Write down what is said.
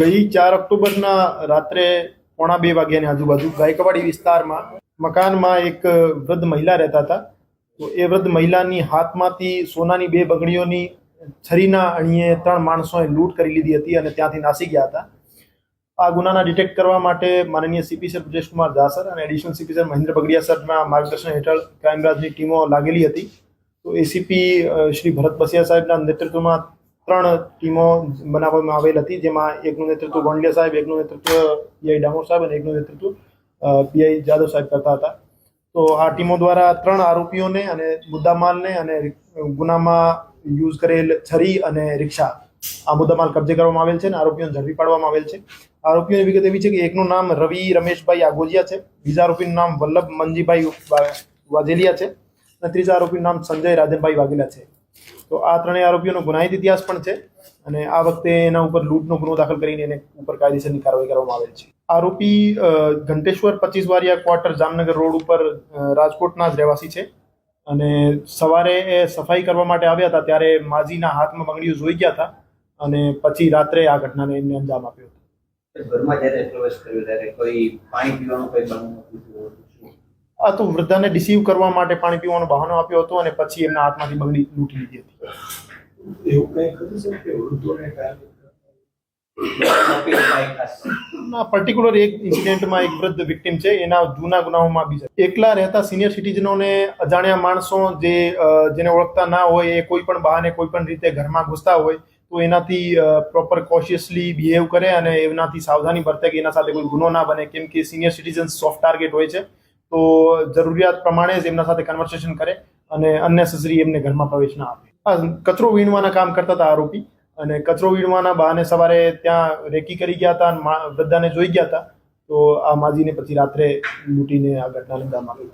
ગઈ ચાર ઓક્ટોબરના રાત્રે પોણા બે વાગ્યાની આજુબાજુ ગાયકવાડી વિસ્તારમાં મકાનમાં એક વૃદ્ધ મહિલા રહેતા હતા. તો એ વૃદ્ધ મહિલાની હાથમાંથી સોનાની બે બગડીઓની છરીના અણીએ ત્રણ માણસોએ લૂંટ કરી લીધી હતી અને ત્યાંથી નાસી ગયા હતા. આ ગુનાના ડિટેક્ટ કરવા માટે માનનીય CP sir Brajeshkumar Jha sir અને additional CP sir Mahendra Bagadiya સરના માર્ગદર્શન હેઠળ ક્રાઇમ ટીમો લાગેલી હતી. તો એસીપી શ્રી ભરત બસિયા સાહેબના નેતૃત્વમાં ત્રણ ટીમો બનાવવામાં આવેલ હતી, જેમાં એકનું નેતૃત્વ ગોંડલિયા સાહેબ, એકનું નેતૃત્વ પીઆઈ ડામોર સાહેબ અને એકનું નેતૃત્વ પીઆઈ જાદવ સાહેબ કરતા હતા. તો આ ટીમો દ્વારા ત્રણ આરોપીઓને અને મુદ્દામાલને અને ગુનામાં યુઝ કરેલ છરી અને રિક્ષા આ મુદ્દામાલ કબજે કરવામાં આવેલ છે અને આરોપીઓને ઝડપી પાડવામાં આવેલ છે. આરોપીઓની વિગત એવી છે કે એકનું નામ રવિ રમેશભાઈ આગોજિયા છે, બીજા આરોપીનું નામ વલ્લભ મંજીભાઈ વા- વાજેલિયા છે અને ત્રીજા આરોપીનું નામ સંજય રાજનભાઈ વાઘેલા છે. તો આ ત્રણેય આરોપીઓનો ગુનાહિત ઇતિહાસ પણ છે અને આ વખતે એના ઉપર લૂંટનો ગુનો દાખલ કરીને એને ઉપર કાયદેસરની કાર્યવાહી કરવામાં આવેલ છે. આરોપી ઘંટેશ્વર પચીસ વારિયા ક્વાર્ટર જામનગર રોડ ઉપર રાજકોટના જ રહેવાસી છે અને સવારે એ સફાઈ કરવા માટે આવ્યા હતા ત્યારે માજીના હાથમાં બંગડીઓ જોઈ ગયા હતા અને પછી રાત્રે આ ઘટનાને એમને અંજામ આપ્યો હતો. ઘરમાં જ્યારે પ્રવેશ કર્યો ત્યારે કોઈ પાણી પીવાનું કોઈ આ તો વૃદ્ધાને ડિસીવ કરવા માટે પાણી પીવાનો બહાનો આપ્યો હતો અને પછી એમના હાથમાંથી બંગડી લૂંટી લીધી હતી. એવું કઈ ખરું છે કે વૃદ્ધોને કારણે? અપીલ થાય ખાસ ના પર્ટિક્યુલર એક ઇન્સિડેન્ટમાં એક વૃદ્ધ વિક્ટિમ છે. એના જૂના ગુનાઓમાં બી છે. એકલા રહેતા સિનિયર સિટીઝનોને અજાણ્યા માણસો જે જેને ઓળખતા ના હોય એ કોઈ પણ બહાને કોઈ પણ રીતે ઘરમાં ઘૂસતા હોય તો એનાથી પ્રોપર કોશિયસલી બિહેવ કરે અને એનાથી સાવધાની વર્તે કે એના સાથે કોઈ ગુનો ના બને. કેમ કે સિનિયર સિટીઝન સોફ્ટ ટાર્ગેટ હોય છે. તો જરૂરિયાત પ્રમાણે જ એમના સાથે કન્વર્સેશન કરે અને અનનેસેસરી એમને ઘરમાં પ્રવેશ ના આપે. કચરો વીણવાના કામ કરતા હતા આરોપી. અને કચરો વીણવાના બહાને સવારે ત્યાં રેકી કરી ગયા હતા વૃદ્ધાને જોઈ ગયા હતા. તો આ માજીને પછી રાત્રે લૂંટીને આ ઘટના અંજામ આપ્યો